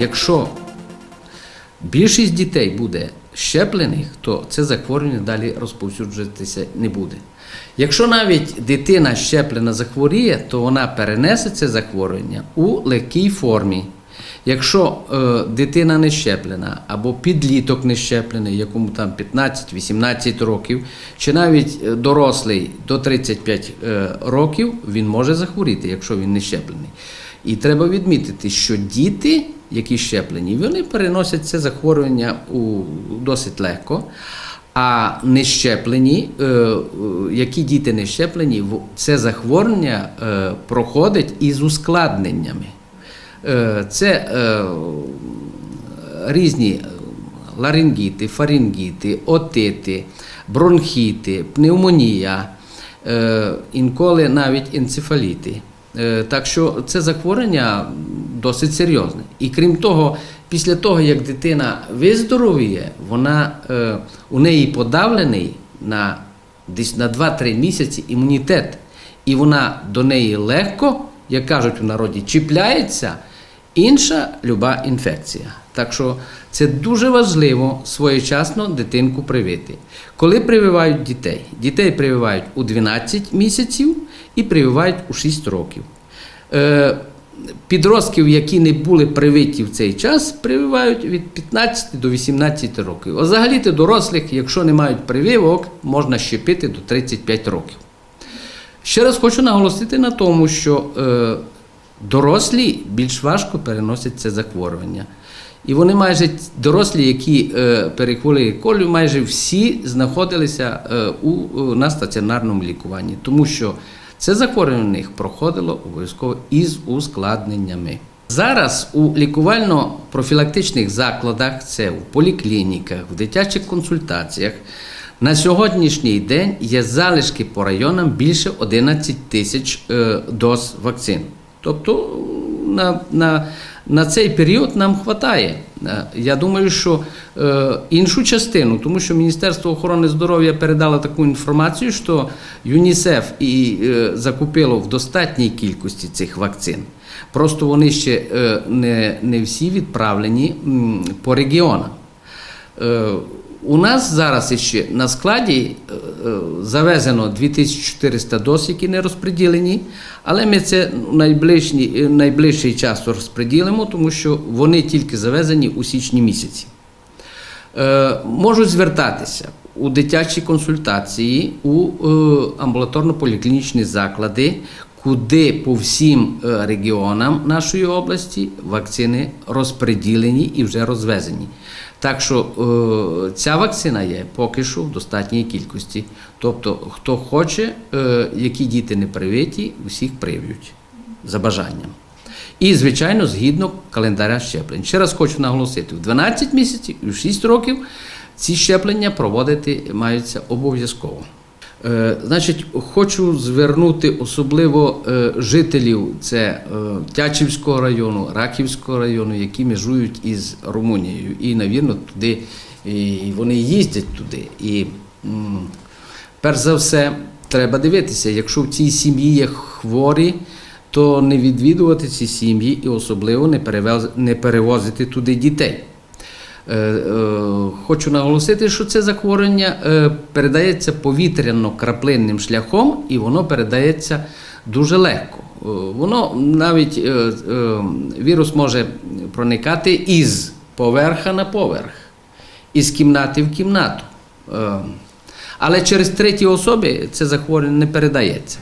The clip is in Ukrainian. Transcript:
якщо більшість дітей буде щеплених, то це захворювання далі розповсюджуватися не буде. Якщо навіть дитина щеплена захворіє, то вона перенесе це захворювання у легкій формі. Якщо е, дитина не щеплена або підліток не щеплений, якому там 15-18 років, чи навіть е, дорослий до 35 е, років, він може захворіти, якщо він не щеплений. І треба відмітити, що діти, які щеплені, вони переносять це захворювання у досить легко. А не щеплені, е, е, які діти не щеплені, це захворювання е, проходить із ускладненнями. Це різні ларингіти, фарингіти, отити, бронхіти, пневмонія, інколи навіть енцефаліти. Е, Так що це захворювання досить серйозне. І крім того, після того, як дитина виздоровіє, вона, е, у неї подавлений на десь на 2-3 місяці імунітет. І вона до неї легко, як кажуть у народі, чіпляється інша люба інфекція. Так що це дуже важливо своєчасно дитинку привити. Коли прививають дітей? Дітей прививають у 12 місяців і прививають у 6 років. Е, Підростків, які не були привиті в цей час, прививають від 15 до 18 років. Взагалі-то дорослих, якщо не мають прививок, можна щепити до 35 років. Ще раз хочу наголосити на тому, що е, дорослі більш важко переносять це захворювання. І вони майже дорослі, які е, перехворіли колю, майже всі знаходилися е, у, е, на стаціонарному лікуванні, тому що це захворювання в них проходило обов'язково із ускладненнями. Зараз у лікувально-профілактичних закладах, це у поліклініках, в дитячих консультаціях, на сьогоднішній день є залишки по районам більше 11 тисяч е, доз вакцин. Тобто на, на, на цей період нам вистачає. Я думаю, що е, іншу частину, тому що Міністерство охорони здоров'я передало таку інформацію, що ЮНІСЕФ і е, закупило в достатній кількості цих вакцин. Просто вони ще е, не, не всі відправлені м, по регіонам. Е, У нас зараз ще на складі е, е, завезено 2400 доз, які не розподілені, але ми це в найближчий, е, найближчий час розподілимо, тому що вони тільки завезені у січні місяці. Можуть звертатися у дитячі консультації, у амбулаторно-поліклінічні заклади, куди по всім регіонам нашої області вакцини розподілені і вже розвезені. Так що е, ця вакцина є поки що в достатній кількості. Тобто, хто хоче, е, які діти не привиті, усіх прив'ють за бажанням. І, звичайно, згідно календаря щеплень. Ще раз хочу наголосити: в 12 місяців і в 6 років ці щеплення проводити маються обов'язково. Е, Значить, хочу звернути особливо е, жителів це е, Тячівського району, Раківського району, які межують із Румунією. І, навірно, туди і вони їздять туди. І перш за все, треба дивитися, якщо в цій сім'ї є хворі, то не відвідувати ці сім'ї і особливо не перевозити туди дітей. Е, е, Хочу наголосити, що це захворювання е, передається повітряно-краплинним шляхом і воно передається дуже легко. Воно навіть вірус може проникати із поверха на поверх, із кімнати в кімнату. Але через треті особи це захворювання не передається.